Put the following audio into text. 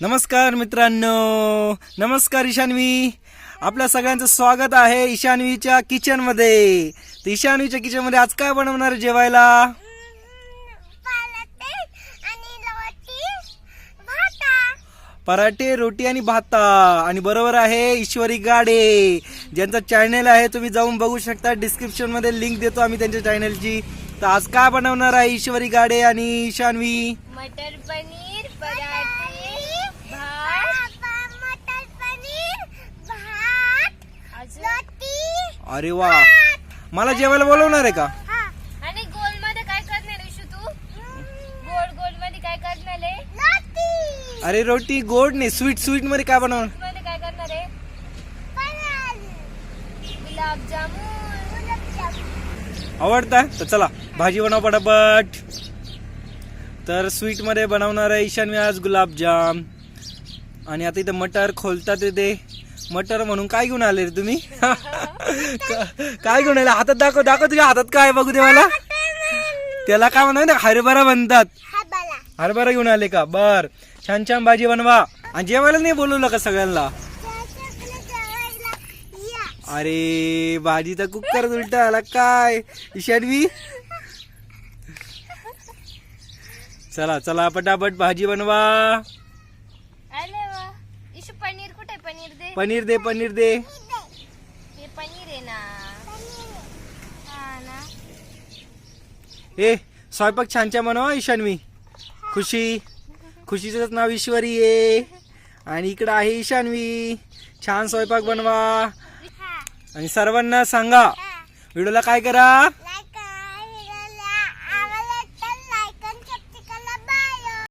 नमस्कार मित्रांनो. नमस्कार ईशान्वी. आपल्या सगळ्यांचं स्वागत आहे ईशान्वीच्या किचनमध्ये तर ईशान्वीच्या किचनमध्ये आज काय बनवणार आहे जेवायला? पराठे रोटी आणि भाता. आणि बरोबर आहे ईश्वरी गाडे. ज्यांचा चॅनल आहे तुम्ही जाऊन बघू शकता. डिस्क्रिप्शनमध्ये लिंक देतो आम्ही त्यांच्या चॅनलची तर आज काय बनवणार आहे ईश्वरी गाडे आणि ईशान्वी? मटर पनीर पराठे भात मटर पनीर भात रोटी अरे वा. मला जेवायला बोलवणार आहे का? आणि गोलमध्ये काय करणार इशू तू? गोल गोलमध्ये काय करणार आहे? अरे रोटी गोड नाही. स्वीट स्वीटमध्ये काय बनवणार? मध्ये काय करणार आहे? गुलाबजामुन आवडता? तर चला भाजी बनव पटापट. तर स्वीटमध्ये बनवणार आहे ईशान्य आज गुलाबजाम आणि आता इथं मटर खोलतात ते ते मटर म्हणून काय घेऊन आले रे तुम्ही? काय घेऊन आले? हातात दाखव दाखव तुझ्या हातात काय बघू दे मला. त्याला काय म्हणतात ना हरभरा म्हणतात. हरभरा. घेऊन आले का? बर. छान छान भाजी बनवा. आणि जेवायला नाही बोलवलं का सगळ्यांना? अरे भाजी तर कुकर उलटा आला. काय? ईशान्वी चला चला पटापट भाजी बनवा. पनीर दे. पनीर दे पनीर दे. हे पनीर आहे ना. हा ना. ए स्वयंपाक छान छान बनवा ईशान्वी खुशी. खुशीचं नाव ईश्वरी आहे. आणि इकडं आहे ईशान्वी छान स्वयंपाक बनवा. आणि सर्वांना सांगा व्हिडिओला काय करा?